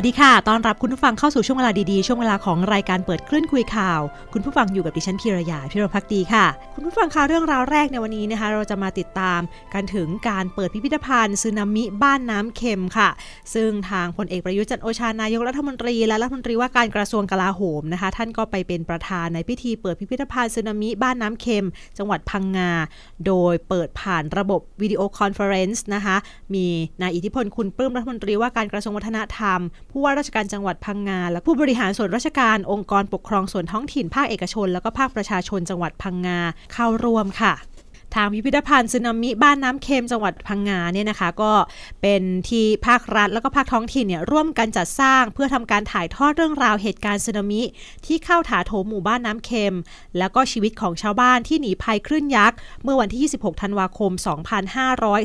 วัสดีค่ะต้อนรับคุณผู้ฟังเข้าสู่ช่วงเวลาดีๆ ช่วงเวลาของรายการเปิดคลื่นคุยข่าว คุณผู้ฟังอยู่กับดิฉันพีรยาพิรพักดีค่ะ คุณผู้ฟังคะเรื่องราวแรกในวันนี้นะคะ เราจะมาติดตามกันถึงการเปิดพิพิธภัณฑ์ซึนามิบ้านน้ำเค็มค่ะ ซึ่งทางพลเอกประยุทธ์จันทร์โอชานายกรัฐมนตรี และรัฐมนตรีว่าการกระทรวงกลาโหมนะคะ ท่านก็ไปเป็นประธานในพิธีเปิดพิพิธภัณฑ์ซึนามิบ้านน้ำเค็ม จังหวัดพังงา โดยเปิดผ่านระบบวิดีโอคอนเฟอเรนซ์นะคะ มีนายอิทธิพลคุณปลื้มรัฐมนตรีว่าการกระทรวงวัฒนธรรมผู้ว่าราชการจังหวัดพังงาและผู้บริหารส่วนราชการองค์กรปกครองส่วนท้องถิ่นภาคเอกชน แล้วก็ภาคประชาชนจังหวัดพังงาเข้าร่วมค่ะ ทางพิพิธภัณฑ์ซึนามิบ้านน้ำเค็มจังหวัดพังงาเนี่ยนะคะ ก็เป็นที่ภาครัฐแล้วก็ภาคท้องถิ่นเนี่ยร่วมกันจัดสร้างเพื่อทำการถ่ายทอดเรื่องราวเหตุการณ์สึนามิ ที่เข้าถาโถมหมู่บ้านน้ำเค็ม แล้วก็ชีวิตของชาวบ้านที่หนีภัยคลื่นยักษ์เมื่อวันที่ 26 ธันวาคม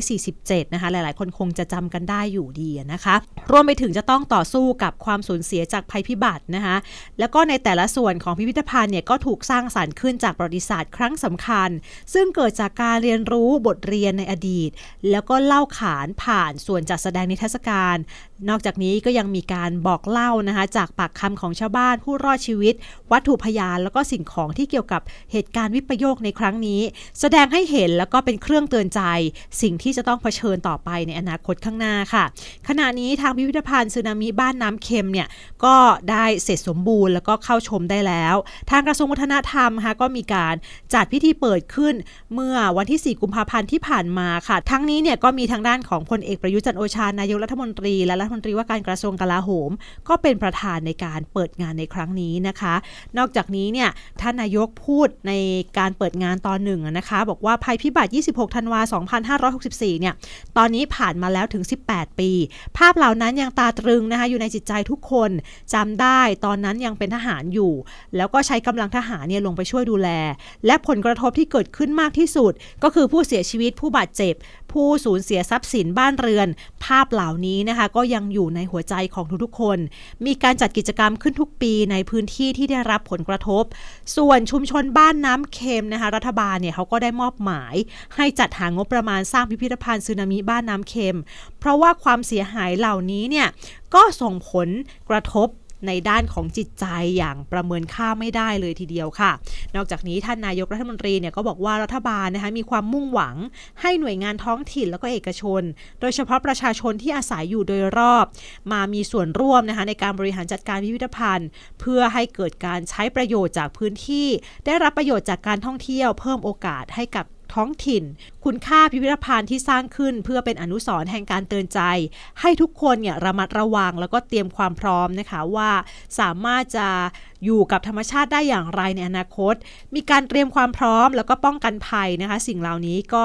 2547 นะคะหลาย ๆ คนคงจะจำกันได้อยู่ดีนะคะรวมไปถึงจะต้องต่อสู้กับความสูญเสียจากภัยพิบัตินะคะแล้วก็ในแต่ละส่วนของพิพิธภัณฑ์เนี่ยก็ถูกสร้างสารรค์ขึ้นจากประวัติศาสตร์ครั้งสำคัญ ซึ่งเกิดจากการเรียนรู้บทเรียนในอดีต แล้วก็เล่าขานผ่านส่วนจัดแสดงนิทรรศการนอกจากนี้ก็ยังมีการบอกเล่านะคะจากปากคำของชาวบ้านผู้รอดชีวิต วัตถุพยานแล้วก็สิ่งของที่เกี่ยวกับเหตุการณ์วิปโยคในครั้งนี้ แสดงให้เห็นแล้วก็เป็นเครื่องเตือนใจ สิ่งที่จะต้องเผชิญต่อไปในอนาคตข้างหน้าค่ะ ขณะนี้ทางพิพิธภัณฑ์ซึนามิบ้านน้ำเค็มเนี่ยก็ได้เสร็จสมบูรณ์แล้วก็เข้าชมได้แล้ว ทางกระทรวงวัฒนธรรมค่ะก็มีการจัดพิธีเปิดขึ้นเมื่อวันที่ 4 กุมภาพันธ์ที่ผ่านมาค่ะ ทั้งนี้เนี่ยก็มีทางด้านของพลเอกประยุจันโอชานายกรัฐมนตรีและรัฐมนตรีว่าการกระทรวงกลาโหม ก็เป็นประธานในการเปิดงานในครั้งนี้นะคะ นอกจากนี้เนี่ยท่านนายกพูดในการเปิดงานตอนหนึ่งนะคะ บอกว่าภัยพิบัติ 26 ธันวา 2564 เนี่ยตอนนี้ผ่านมาแล้วถึง 18 ปี ภาพเหล่านั้นยังตาตรึงนะคะอยู่ในจิตใจทุกคนจำได้ตอนนั้นยังเป็นทหารอยู่ แล้วก็ใช้กำลังทหารเนี่ยลงไปช่วยดูแล และผลกระทบที่เกิดขึ้นมากที่สุด ก็คือผู้เสียชีวิตผู้บาดเจ็บ ผู้สูญเสียทรัพย์สินบ้านเรือน ภาพเหล่านี้นะคะก็ยังอยู่ในหัวใจของทุกๆคน มีการจัดกิจกรรมขึ้นทุกปีในพื้นที่ที่ได้รับผลกระทบ ส่วนชุมชนบ้านน้ำเค็มนะคะ รัฐบาลเนี่ยเขาก็ได้มอบหมาย ให้จัดหางบประมาณสร้างพิพิธภัณฑ์ซึนามิบ้านน้ำเค็ม เพราะว่าความเสียหายเหล่านี้เนี่ยก็ส่งผลกระทบ ในด้านของจิตใจอย่างประเมินค่าไม่ได้เลยทีเดียวค่ะ นอกจากนี้ท่านนายกรัฐมนตรีเนี่ยก็บอกว่ารัฐบาลนะคะมีความมุ่งหวังให้หน่วยงานท้องถิ่นแล้วก็เอกชน โดยเฉพาะประชาชนที่อาศัยอยู่โดยรอบ มามีส่วนร่วมนะคะในการบริหารจัดการพิพิธภัณฑ์ เพื่อให้เกิดการใช้ประโยชน์จากพื้นที่ ได้รับประโยชน์จากการท่องเที่ยวเพิ่มโอกาสให้กับ ท้องถิ่น คุณค่าพิพิธภัณฑ์ที่สร้างขึ้น เพื่อเป็นอนุสรณ์แห่งการเตือนใจ ให้ทุกคนเนี่ยระมัดระวังแล้วก็เตรียมความพร้อมนะคะว่าสามารถจะ อยู่กับธรรมชาติได้อย่างไรในอนาคต มีการเตรียมความพร้อมแล้วก็ป้องกันภัยนะคะ สิ่งเหล่านี้ก็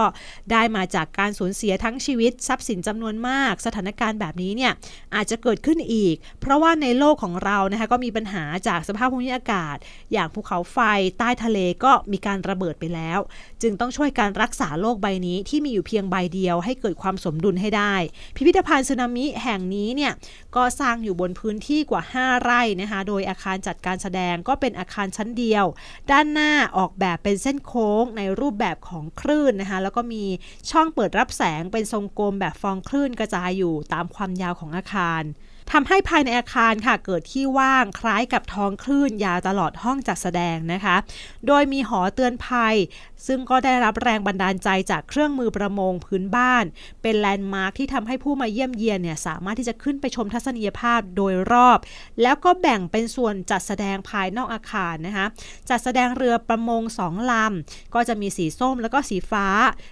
ได้มาจากการสูญเสียทั้งชีวิตทรัพย์สินจำนวนมาก สถานการณ์แบบนี้เนี่ยอาจจะเกิดขึ้นอีก เพราะว่าในโลกของเรานะคะก็มีปัญหาจากสภาพภูมิอากาศ อย่างภูเขาไฟใต้ทะเลก็มีการระเบิดไปแล้ว จึงต้องช่วยการรักษาโลกใบนี้ที่มีอยู่เพียงใบเดียว ให้เกิดความสมดุลให้ได้ พิพิธภัณฑ์สึนามิแห่งนี้เนี่ยก็สร้างอยู่บนพื้นที่กว่า 5 ไร่นะคะโดยอาคารจัดการสดงก็เป็นอาคารชั้นเดียว ด้านหน้าออกแบบเป็นเส้นโค้งในรูปแบบของคลื่นนะคะ แล้วก็มีช่องเปิดรับแสงเป็นทรงกลมแบบฟองคลื่นกระจายอยู่ตามความยาวของอาคาร ทำให้ภายในอาคารค่ะเกิดที่ว่างคล้ายกับท้องคลื่นยาวตลอดห้องจัดแสดงนะคะ โดยมีหอเตือนภัย ซึ่งก็ได้รับแรงบันดาลใจจากเครื่องมือประมงพื้นบ้าน เป็นแลนด์มาร์คที่ทำให้ผู้มาเยี่ยมเยียนเนี่ยสามารถที่จะขึ้นไปชมทัศนียภาพโดยรอบ แล้วก็แบ่งเป็นส่วนจัดแสดงภายนอกอาคารนะคะจัดแสดงเรือประมงสองลำก็จะมีสีส้มแล้วก็สีฟ้า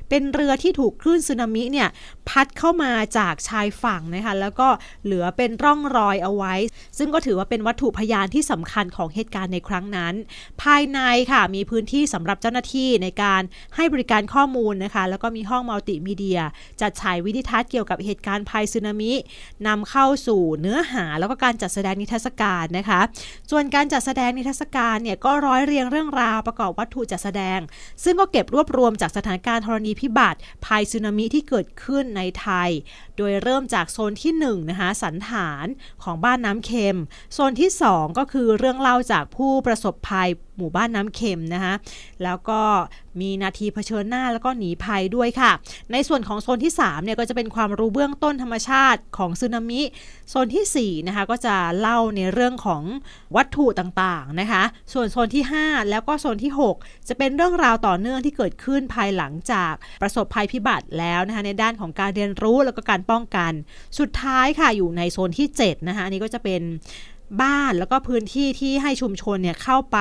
เป็นเรือที่ถูกคลื่นสึนามิเนี่ยพัดเข้ามาจากชายฝั่งนะคะแล้วก็เหลือเป็นรองรอยเอาไว้ ซึ่งก็ถือว่าเป็นวัตถุพยานที่สำคัญของเหตุการณ์ในครั้งนั้น ภายในค่ะมีพื้นที่สำหรับเจ้าหน้าที่ในการให้บริการข้อมูลนะคะ แล้วก็มีห้องมัลติมีเดีย จัดฉายวิดีทัศน์เกี่ยวกับเหตุการณ์ภัยสึนามินำเข้าสู่เนื้อหาแล้วก็การจัดแสดงนิทรรศการนะคะ ส่วนการจัดแสดงนิทรรศการเนี่ยก็ร้อยเรียงเรื่องราวประกอบวัตถุจัดแสดง ซึ่งก็เก็บรวบรวมจากสถานการณ์ธรณีพิบัติภัยสึนามิที่เกิดขึ้นในไทย โดยเริ่มจากโซนที่1นะคะสันฐานของบ้านน้ำเค็ม โซนที่ 2 ก็คือเรื่องเล่าจากผู้ประสบภัย หมู่บ้านน้ำเค็มนะคะแล้วก็มีนาทีเผชิญหน้าแล้วก็หนีภัยด้วยค่ะ ในส่วนของโซนที่3เนี่ยก็จะเป็นความรู้เบื้องต้นธรรมชาติของสึนามิ โซนที่4นะคะก็จะเล่าในเรื่องของวัตถุต่างๆนะคะส่วนโซนที่ 5 แล้วก็โซนที่ 6 จะเป็นเรื่องราวต่อเนื่องที่เกิดขึ้นภายหลังจากประสบภัยพิบัติแล้วนะคะในด้านของการเรียนรู้แล้วก็การป้องกัน สุดท้ายค่ะอยู่ในโซนที่7นะคะอันนี้ก็จะเป็น บ้านแล้วก็พื้นที่ที่ให้ชุมชนเนี่ยเข้าไป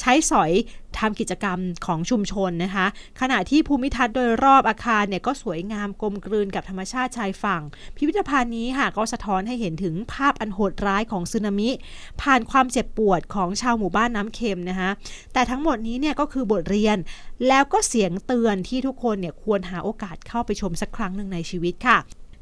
ใช้สอยทำกิจกรรมของชุมชนนะคะ ขณะที่ภูมิทัศน์โดยรอบอาคารเนี่ยก็สวยงามกลมกลืนกับธรรมชาติชายฝั่ง พิพิธภัณฑ์นี้ค่ะก็สะท้อนให้เห็นถึงภาพอันโหดร้ายของสึนามิ ผ่านความเจ็บปวดของชาวหมู่บ้านน้ำเค็มนะคะ แต่ทั้งหมดนี้เนี่ยก็คือบทเรียนแล้วก็เสียงเตือนที่ทุกคนเนี่ยควรหาโอกาสเข้าไปชมสักครั้งหนึ่งในชีวิตค่ะ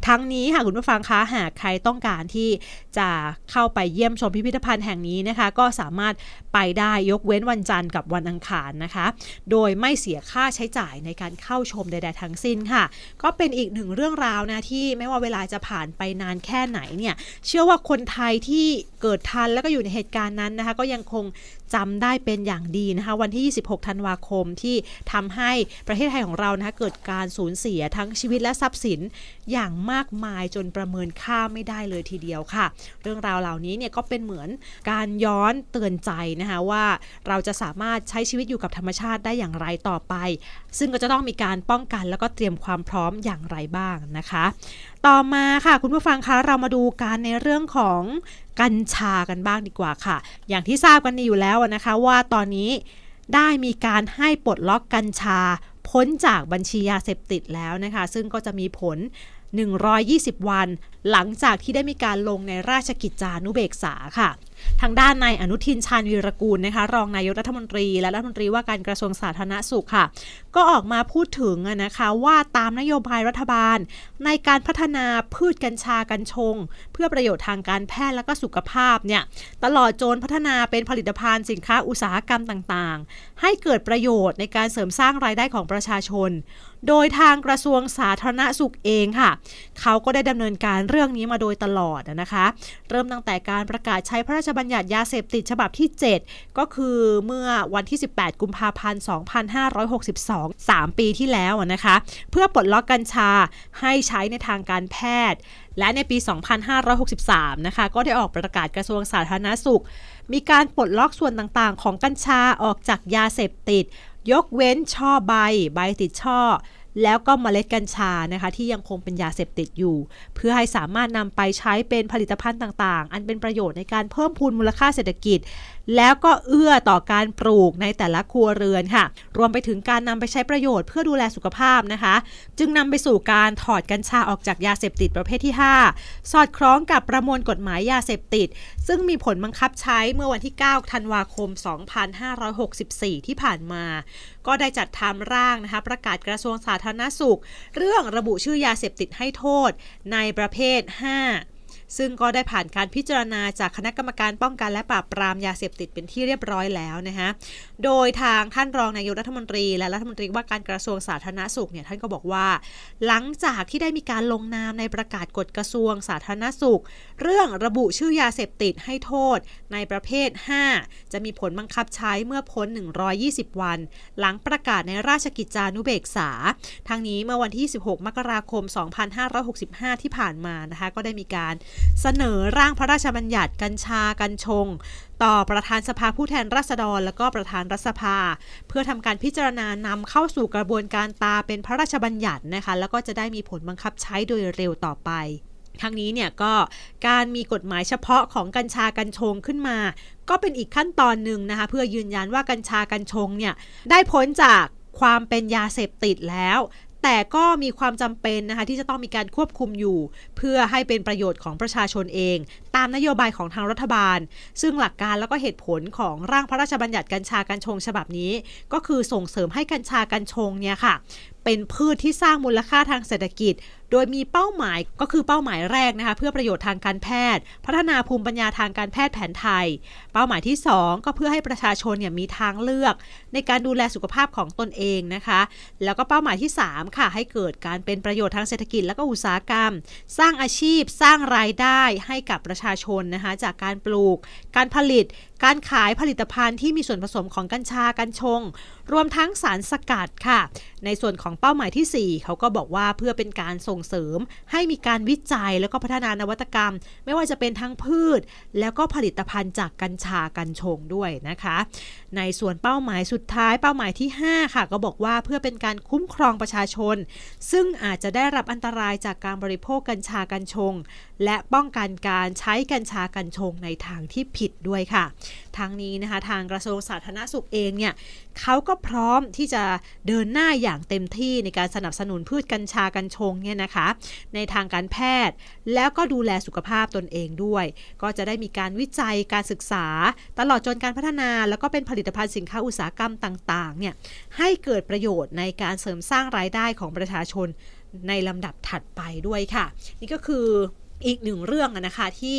ทั้งนี้ค่ะคุณผู้ฟังคะหากใครต้องการที่จะเข้าไปเยี่ยมชมพิพิธภัณฑ์แห่งนี้นะคะ ก็สามารถไปได้ยกเว้นวันจันทร์กับวันอังคารนะคะ โดยไม่เสียค่าใช้จ่ายในการเข้าชมใด ๆ ทั้งสิ้นค่ะ ก็เป็นอีกหนึ่งเรื่องราวนะที่ไม่ว่าเวลาจะผ่านไปนานแค่ไหนเนี่ยเชื่อว่าคนไทยที่เกิดทันแล้วก็อยู่ในเหตุการณ์นั้นนะคะ ก็ยังคง จำได้เป็นอย่างดีนะคะวันที่ 26 ธันวาคมที่ทำให้ประเทศไทยของเรานะคะเกิดการสูญเสียทั้งชีวิตและทรัพย์สินอย่างมากมายจนประเมินค่าไม่ได้เลยทีเดียวค่ะ เรื่องราวเหล่านี้เนี่ยก็เป็นเหมือนการย้อนเตือนใจนะคะว่าเราจะสามารถใช้ชีวิตอยู่กับธรรมชาติได้อย่างไรต่อไป ซึ่งก็จะต้องมีการป้องกันแล้วก็เตรียมความพร้อมอย่างไรบ้างนะคะ ต่อมาค่ะ คุณผู้ฟังคะเรามาดูการในเรื่องของกัญชากันบ้างดีกว่าค่ะ อย่างที่ทราบกันอยู่แล้วนะคะว่าตอนนี้ได้มีการให้ปลดล็อกกัญชา พ้นจากบัญชียาเสพติดแล้วนะคะ ซึ่งก็จะมีผล 120 วัน หลังจากที่ได้มีการลงในราชกิจจานุเบกษาค่ะ ทางด้านนายอนุทินชาญวีรกูลนะคะ รองนายกรัฐมนตรี และรัฐมนตรีว่าการกระทรวงสาธารณสุขค่ะ ก็ออกมาพูดถึงนะคะว่าตามนโยบายรัฐบาล ในการพัฒนาพืชกัญชากัญชง เพื่อประโยชน์ทางการแพทย์และก็สุขภาพเนี่ยตลอดจนพัฒนาเป็นผลิตภัณฑ์สินค้าอุตสาหกรรมต่างๆ ให้เกิดประโยชน์ในการเสริมสร้างรายได้ของประชาชน โดยทางกระทรวงสาธารณสุขเองค่ะ เขาก็ได้ดำเนินการเรื่องนี้มาโดยตลอดนะคะ เริ่มตั้งแต่การประกาศใช้พระราชบัญญัติยาเสพติดฉบับที่ 7 ก็คือเมื่อวันที่ 18 กุมภาพันธ์ 2562 3 ปีที่แล้วนะคะ เพื่อปลดล็อกกัญชาให้ใช้ในทางการแพทย์ และในปี 2563 นะคะ ก็ได้ออกประกาศกระทรวงสาธารณสุข มีการปลดล็อกส่วนต่างๆ ของกัญชาออกจากยาเสพติด ยกเว้นช่อใบ ใบติดช่อแล้วก็เมล็ดกัญชานะคะที่ยังคงเป็นยาเสพติดอยู่ เพื่อให้สามารถนำไปใช้เป็นผลิตภัณฑ์ต่างๆ อันเป็นประโยชน์ในการเพิ่มพูนมูลค่าเศรษฐกิจแล้วก็เอื้อต่อการปลูกในแต่ละครัวเรือนค่ะ รวมไปถึงการนำไปใช้ประโยชน์เพื่อดูแลสุขภาพนะคะ จึงนำไปสู่การถอดกัญชาออกจากยาเสพติดประเภทที่ 5 สอดคล้องกับประมวลกฎหมายยาเสพติด ซึ่งมีผลบังคับใช้เมื่อวันที่ 9 ธันวาคม 2564 ที่ผ่านมา ก็ได้จัดทำร่างนะคะประกาศกระทรวงสาธารณสุข เรื่องระบุชื่อยาเสพติดให้โทษในประเภท 5 ซึ่งก็ได้ผ่านการพิจารณาจากคณะกรรมการป้องกันและปราบปรามยาเสพติดเป็นที่เรียบร้อยแล้วนะคะโดยทางท่านรองนายกรัฐมนตรี และรัฐมนตรีว่าการกระทรวงสาธารณสุขเนี่ยท่านก็บอกว่า หลังจากที่ได้มีการลงนามในประกาศกฎกระทรวงสาธารณสุข เรื่องระบุชื่อยาเสพติดให้โทษ ในประเภท 5 จะมีผลบังคับใช้เมื่อพ้น 120 วัน หลังประกาศในราชกิจจานุเบกษาทั้งนี้เมื่อวันที่ 16 มกราคม 2565 ที่ผ่านมานะคะก็ได้มีการเสนอร่างพระราชบัญญัติกัญชากัญชง ต่อประธานสภาผู้แทนราษฎร และก็ประธานรัฐสภา เพื่อทำการพิจารณานำเข้าสู่กระบวนการตาเป็นพระราชบัญญัตินะคะแล้วก็จะได้มีผลบังคับใช้โดยเร็วต่อไปทั้งนี้เนี่ยก็การมีกฎหมายเฉพาะของกัญชากัญชงขึ้นมา ก็เป็นอีกขั้นตอนหนึ่งนะคะเพื่อยืนยันว่ากัญชากัญชงเนี่ยได้พ้นจากความเป็นยาเสพติดแล้ว แต่ก็มีความจำเป็นนะคะที่จะต้องมีการควบคุมอยู่ เพื่อให้เป็นประโยชน์ของประชาชนเอง ตามนโยบายของทางรัฐบาล ซึ่งหลักการแล้วก็เหตุผลของร่างพระราชบัญญัติกัญชากัญชงฉบับนี้ ก็คือส่งเสริมให้กัญชากัญชงเนี่ยค่ะเป็นพืชที่สร้างมูลค่าทางเศรษฐกิจ โดยมีเป้าหมายก็คือเป้าหมายแรกนะคะเพื่อประโยชน์ทางการแพทย์ พัฒนาภูมิปัญญาทางการแพทย์แผนไทย เป้าหมายที่ 2 ก็เพื่อให้ประชาชนเนี่ยมีทางเลือก ในการดูแลสุขภาพของตนเองนะคะ แล้วก็เป้าหมายที่ 3 ค่ะ ให้เกิดการเป็นประโยชน์ทางเศรษฐกิจและก็อุตสาหกรรม สร้างอาชีพ สร้างรายได้ให้กับประชาชนนะคะ จากการปลูก การผลิต การขายผลิตภัณฑ์ที่มีส่วนผสมของกัญชากัญชง รวมทั้งสารสกัดค่ะ ในส่วนของเป้าหมายที่ 4 เขาก็บอกว่าเพื่อเป็นการส่งเสริม ให้มีการวิจัยแล้วก็พัฒนานวัตกรรม ไม่ว่าจะเป็นทั้งพืช แล้วก็ผลิตภัณฑ์จากกัญชากัญชงด้วยนะคะ ในส่วนเป้าหมายสุดท้ายเป้าหมายที่ 5 ค่ะ ก็บอกว่าเพื่อเป็นการคุ้มครองประชาชน ซึ่งอาจจะได้รับอันตรายจากการบริโภคกัญชากัญชง และป้องกันการใช้กัญชากัญชงในทางที่ผิดด้วยค่ะ ทั้งนี้นะคะทางกระทรวงสาธารณสุขเองเนี่ยเขาก็พร้อมที่จะเดินหน้าอย่างเต็มที่ในการสนับสนุนพืชกัญชากัญชงเนี่ยนะคะ ในทางการแพทย์ แล้วก็ดูแลสุขภาพตนเองด้วย ก็จะได้มีการวิจัยการศึกษา ตลอดจนการพัฒนา แล้วก็เป็นผลิตภัณฑ์สินค้าอุตสาหกรรมต่างๆเนี่ยให้เกิดประโยชน์ในการเสริมสร้างรายได้ของประชาชนในลำดับถัดไปด้วยค่ะ นี่ก็คืออีกหนึ่งเรื่องนะคะที่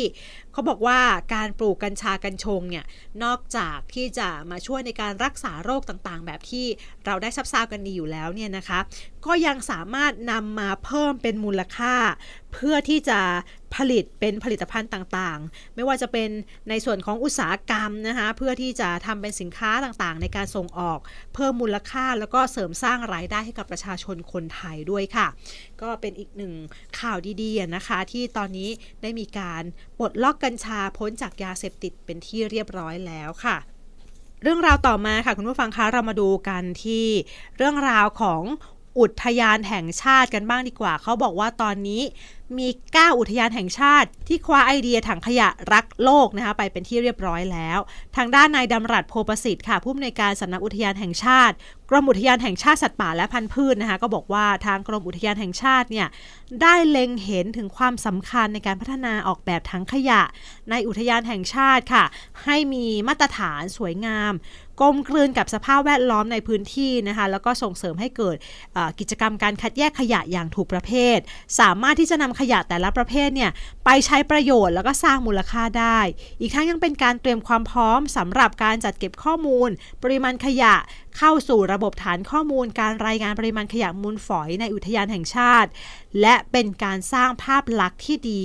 เขาบอกว่าการปลูกกัญชากัญชงเนี่ยนอกจากที่จะมาช่วยในการรักษาโรคต่างๆ แบบที่เราได้ทราบกันดีอยู่แล้วเนี่ยนะคะ ก็ยังสามารถนำมาเพิ่มเป็นมูลค่า เพื่อที่จะผลิตเป็นผลิตภัณฑ์ต่างๆ ไม่ว่าจะเป็นในส่วนของอุตสาหกรรมนะคะเพื่อที่จะทำเป็นสินค้าต่างๆ ในการส่งออก เพิ่มมูลค่าแล้วก็เสริมสร้างรายได้ให้กับประชาชนคนไทยด้วยค่ะ ก็เป็นอีกหนึ่งข่าวดีๆนะคะ ที่ตอนนี้ได้มีการปลดล็อกกัญชาพ้นจากยาเสพติดเป็นที่เรียบร้อยแล้วค่ะ เรื่องราวต่อมาค่ะคุณผู้ฟังคะเรามาดูกันที่เรื่องราวของอุทยานแห่งชาติกันบ้างดีกว่า เขาบอกว่าตอนนี้ มี 9 อุทยานแห่งชาติ ที่คว้าไอเดียถังขยะรักโลกนะคะไปเป็นที่เรียบร้อยแล้ว ทางด้านนายดำรัสโพประสิทธิ์ค่ะผู้อำนวยการสำนักอุทยานแห่งชาติ กรมอุทยานแห่งชาติสัตว์ป่าและพันธุ์พืชนะคะก็บอกว่าทางกรมอุทยานแห่งชาติเนี่ยได้เล็งเห็นถึงความสำคัญในการพัฒนาออกแบบถังขยะ ในอุทยานแห่งชาติค่ะ ให้มีมาตรฐานสวยงาม กลมกลืนกับสภาพแวดล้อมในพื้นที่นะคะแล้วก็ส่งเสริมให้เกิดกิจกรรมการคัดแยกขยะอย่างถูกประเภท สามารถที่จะนำขยะแต่ละประเภทเนี่ยไปใช้ประโยชน์แล้วก็สร้างมูลค่าได้ อีกทั้งยังเป็นการเตรียมความพร้อมสำหรับการจัดเก็บข้อมูล ปริมาณขยะ เข้าสู่ระบบฐานข้อมูลการรายงานปริมาณขยะมูลฝอยในอุทยานแห่งชาติ และเป็นการสร้างภาพลักษณ์ที่ดี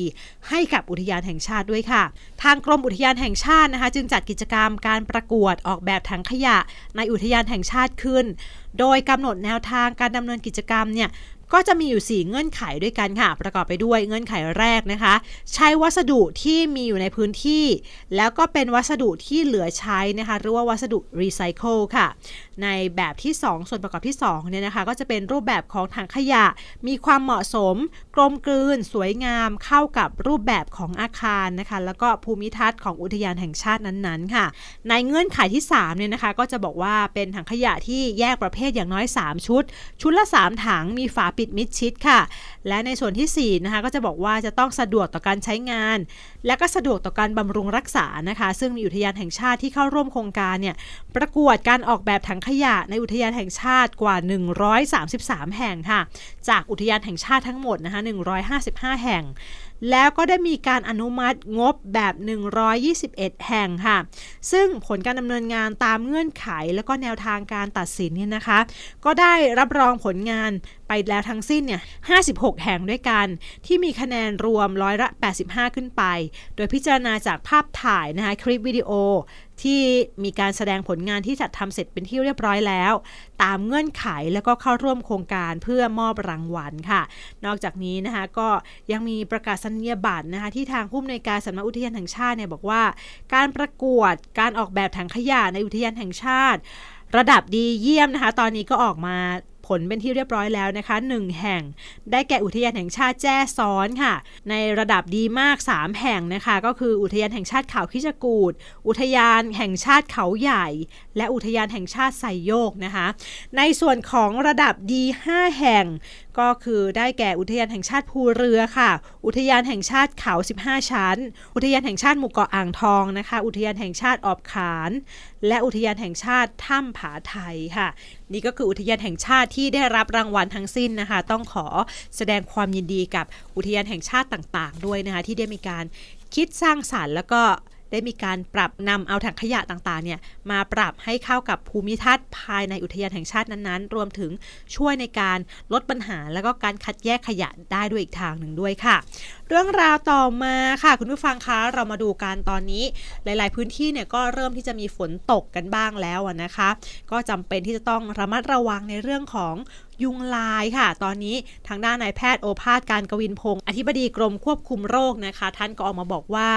ให้กับอุทยานแห่งชาติด้วยค่ะ ทางกรมอุทยานแห่งชาตินะคะ จึงจัดกิจกรรมการประกวดออกแบบถังขยะในอุทยานแห่งชาติขึ้น โดยกำหนดแนวทางการดำเนินกิจกรรมเนี่ย ก็จะมีอยู่ 4 เงื่อนไขด้วยกันค่ะ ประกอบไปด้วยเงื่อนไขแรกนะคะ ใช้วัสดุที่มีอยู่ในพื้นที่ แล้วก็เป็นวัสดุที่เหลือใช้นะคะ หรือว่าวัสดุรีไซเคิลค่ะ ในแบบที่ 2 ส่วนประกอบที่2เนี่ยนะคะก็จะเป็นรูปแบบของถังขยะ มีความเหมาะสม กลมกลืน สวยงามเข้ากับรูปแบบของอาคารนะคะ แล้วก็ภูมิทัศน์ของอุทยานแห่งชาตินั้นๆค่ะ ในเงื่อนไขที่3เนี่ยนะคะก็จะบอกว่าเป็นถังขยะที่แยกประเภทอย่างน้อย 3 ชุด ชุดละ 3 ถังมีฝาปิดมิดชิดค่ะ และในส่วนที่4นะคะก็จะบอกว่าจะต้องสะดวกต่อการใช้งานและก็สะดวกต่อการบำรุงรักษานะคะ ซึ่งมีอุทยานแห่งชาติที่เข้าร่วมโครงการเนี่ยประกวดการออกแบบถังขยะในอุทยานแห่งชาติกว่า 133 แห่งค่ะ จากอุทยานแห่งชาติทั้งหมดนะคะ155 แห่ง แล้วก็ได้มีการอนุมัติงบแบบ 121 แห่งค่ะ ซึ่งผลการดำเนินงานตามเงื่อนไข แล้วก็แนวทางการตัดสินเนี่ยนะคะ ก็ได้รับรองผลงานไปแล้วทั้งสิ้นเนี่ย56 แห่งด้วยกัน ที่มีคะแนนรวมร้อยละ85 ขึ้นไปโดยพิจารณาจากภาพถ่ายนะคะคลิปวิดีโอที่มีการแสดงผลงานที่จัดทำเสร็จเป็นที่เรียบร้อยแล้ว ตามเงื่อนไขแล้วก็เข้าร่วมโครงการเพื่อมอบรางวัลค่ะ นอกจากนี้นะคะก็ยังมีประกาศนียบัตรนะคะที่ทางผู้อำนวยการสำนักอุทยานแห่งชาติเนี่ยบอกว่า การประกวดการออกแบบถังขยะในอุทยานแห่งชาติ ระดับดีเยี่ยมนะคะ ตอนนี้ก็ออกมา ผลเป็นที่เรียบร้อยแล้วนะคะ 1 แห่ง ได้แก่อุทยานแห่งชาติแจ้ซ้อนค่ะ ในระดับดีมาก 3 แห่งนะคะ ก็คืออุทยานแห่งชาติเขาคิจกูดอุทยานแห่งชาติเขาใหญ่ และอุทยานแห่งชาติไซโยกนะคะ ในส่วนของระดับดี5แห่ง ก็คือได้แก่อุทยานแห่งชาติภูเรือค่ะ อุทยานแห่งชาติเขา 15 ชั้น อุทยานแห่งชาติหมู่เกาะอ่างทองนะคะ อุทยานแห่งชาติออบขาน และอุทยานแห่งชาติถ้ำผาไทยค่ะ นี่ก็คืออุทยานแห่งชาติที่ได้รับรางวัลทั้งสิ้นนะคะ ต้องขอแสดงความยินดีกับอุทยานแห่งชาติต่างๆ ด้วยนะคะที่ได้มีการคิดสร้างสารรค์แล้วก็ ได้มีการปรับนำเอาถังขยะต่างๆเนี่ยมาปรับให้เข้ากับภูมิทัศน์ภายในอุทยานแห่งชาตินั้นๆ รวมถึงช่วยในการลดปัญหา แล้วก็การคัดแยกขยะได้ด้วยอีกทางหนึ่งด้วยค่ะ เรื่องราวต่อมาค่ะ คุณผู้ฟังคะเรามาดูกันตอนนี้หลาย ๆ พื้นที่เนี่ยก็เริ่มที่จะมีฝนตกกันบ้างแล้วนะคะ ก็จำเป็นที่จะต้องระมัดระวังในเรื่องของ ยุงลายค่ะ ตอนนี้ทางด้านนายแพทย์โอภาสการกวินพงศ์อธิบดีกรมควบคุมโรคนะคะ ท่านก็ออกมาบอกว่า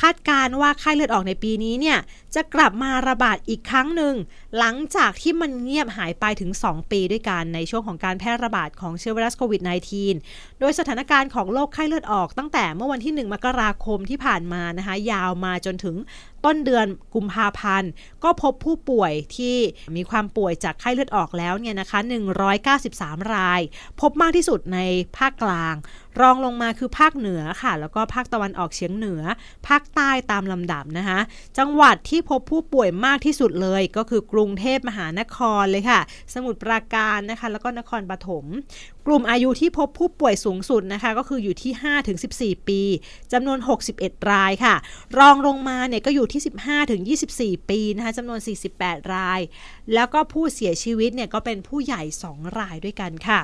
คาดการณ์ว่าไข้เลือดออกในปีนี้เนี่ยจะกลับมาระบาดอีกครั้งหนึ่ง หลังจากที่มันเงียบหายไปถึง 2 ปีด้วยกันในช่วงของการแพร่ระบาดของเชื้อไวรัสโควิด -19 โดยสถานการณ์ของโรคไข้เลือดออกตั้งแต่เมื่อวันที่ 1 มกราคมที่ผ่านมานะคะยาวมาจนถึง ต้นเดือนกุมภาพันธ์ ก็พบผู้ป่วยที่มีความป่วยจากไข้เลือดออกแล้วเนี่ยนะคะ 193 ราย พบมากที่สุดในภาคกลาง รองลงมาคือภาคเหนือค่ะ แล้วก็ภาคตะวันออกเฉียงเหนือ ภาคใต้ตามลำดับนะคะ จังหวัดที่พบผู้ป่วยมากที่สุดเลยก็คือกรุงเทพมหานครเลยค่ะ สมุทรปราการนะคะ แล้วก็นครปฐมกลุ่มอายุที่พบผู้ป่วยสูงสุดนะคะ ก็คืออยู่ที่ 5-14 ปีจำนวน 61 รายค่ะ รองลงมาเนี่ยก็อยู่ที่ 15-24 ปีนะคะจำนวน 48 ราย แล้วก็ผู้เสียชีวิตเนี่ยก็เป็นผู้ใหญ่ 2 รายด้วยกันค่ะ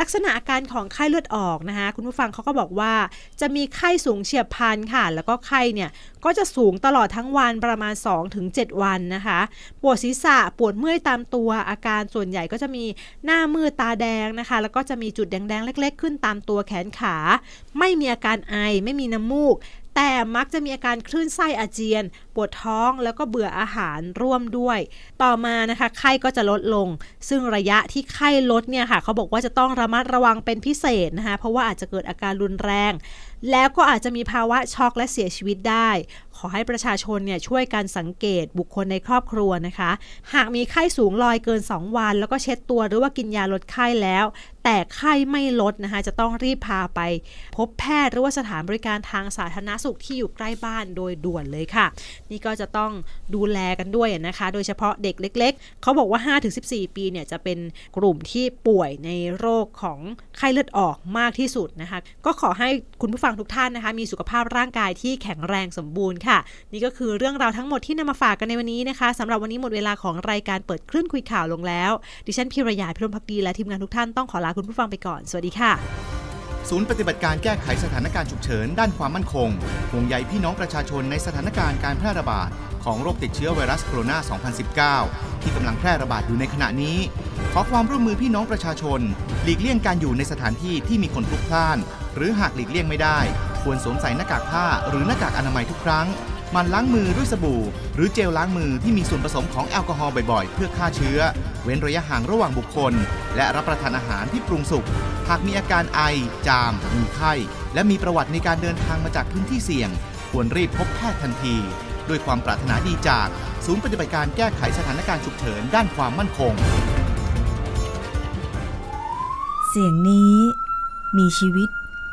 ลักษณะอาการของไข้เลือดออกนะคะคุณผู้ฟังเขาก็บอกว่า จะมีไข้สูงเฉียบพลันค่ะ แล้วก็ไข้เนี่ยก็จะสูงตลอดทั้งวันประมาณ 2-7 วันนะคะ ปวดศีรษะปวดเมื่อยตามตัวอาการส่วนใหญ่ก็จะมีหน้ามืดตาแดงนะคะ แล้วก็จะมีจุดแดงๆ เล็ก ๆ ขึ้นตามตัวแขนขา ไม่มีอาการไอไม่มีน้ำมูก แต่มักจะมีอาการคลื่นไส้อาเจียน ปวดท้องแล้วก็เบื่ออาหารร่วมด้วย ต่อมานะคะไข้ก็จะลดลง ซึ่งระยะที่ไข้ลดเนี่ยค่ะเขาบอกว่าจะต้องระมัดระวังเป็นพิเศษนะคะเพราะว่าอาจจะเกิดอาการรุนแรง แล้วก็อาจจะมีภาวะช็อกและเสียชีวิตได้ ขอให้ประชาชนเนี่ยช่วยกันสังเกตบุคคลในครอบครัวนะคะ หากมีไข้สูงลอยเกิน 2 วัน แล้วก็เช็ดตัวหรือว่ากินยาลดไข้แล้ว แต่ไข้ไม่ลดนะคะ จะต้องรีบพาไป พบแพทย์หรือว่าสถานบริการทางสาธารณสุขที่อยู่ใกล้บ้านโดยด่วนเลยค่ะ นี่ก็จะต้องดูแลกันด้วยนะคะ โดยเฉพาะเด็กเล็ก ๆ เขาบอกว่า 5-14 ปีเนี่ยจะเป็นกลุ่มที่ป่วยในโรคของไข้เลือดออกมากที่สุดนะคะ ก็ขอให้คุณผู้ฟังทุกท่านนะคะ มีสุขภาพร่างกายที่แข็งแรงสมบูรณ์ค่ะ นี่ก็คือเรื่องราวทั้งหมดที่นำมาฝากกันในวันนี้นะคะสำหรับวันนี้หมดเวลาของรายการเปิดคลื่นคุยข่าวลงแล้ว ดิฉันพิรยาพิรมพักดีและทีมงานทุกท่านต้องขอลาคุณผู้ฟังไปก่อน สวัสดีค่ะ ศูนย์ปฏิบัติการแก้ไขสถานการณ์ฉุกเฉินด้านความมั่นคงห่วงใยพี่น้องประชาชนในสถานการณ์การแพร่ระบาดของโรคติดเชื้อไวรัสโคโรนา 2019 ที่กำลังแพร่ระบาดอยู่ในขณะนี้ ขอความร่วมมือพี่น้องประชาชน หลีกเลี่ยงการอยู่ในสถานที่ที่มีคนพลุกพล่าน หรือหากหลีกเลี่ยงไม่ได้ ควรสวมใส่หน้ากากผ้าหรือหน้ากากอนามัยทุกครั้งมันล้างมือด้วยสบู่ หรือเจลล้างมือที่มีส่วนผสมของแอลกอฮอล์บ่อยๆ เพื่อฆ่าเชื้อ เว้นระยะห่างระหว่างบุคคล และรับประทานอาหารที่ปรุงสุก หากมีอาการไอ จาม มีไข้ และมีประวัติในการเดินทางมาจากพื้นที่เสี่ยง ควรรีบพบแพทย์ทันที ด้วยความปรารถนาดีจาก ศูนย์ปฏิบัติการแก้ไขสถานการณ์ฉุกเฉินด้านความมั่นคง เสียงนี้มีชีวิต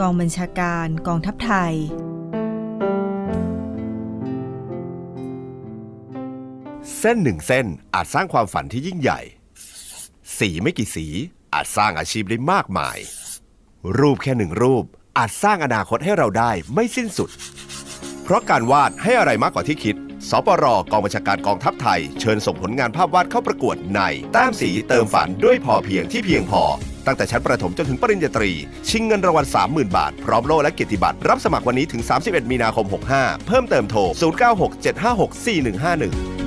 กองบัญชาการกองทัพไทย เส้นหนึ่งเส้นอาจสร้างความฝันที่ยิ่งใหญ่ สีไม่กี่สีอาจสร้างอาชีพได้มากมาย รูปแค่หนึ่งรูปอาจสร้างอนาคตให้เราได้ไม่สิ้นสุด เพราะการวาดให้อะไรมากกว่าที่คิด สปรกองบัญชาการกองทัพไทย เชิญส่งผลงานภาพวาดเข้าประกวดในแต้มสีเติมฝันด้วยพอเพียงที่เพียงพอตั้งแต่ชั้นประถมจนถึงปริญญาตรี ชิงเงินรางวัล 30,000 บาท พร้อมโล่และเกียรติบัตรรับสมัครวันนี้ถึง 31 มีนาคม 65 เพิ่มเติมโทร 0967564151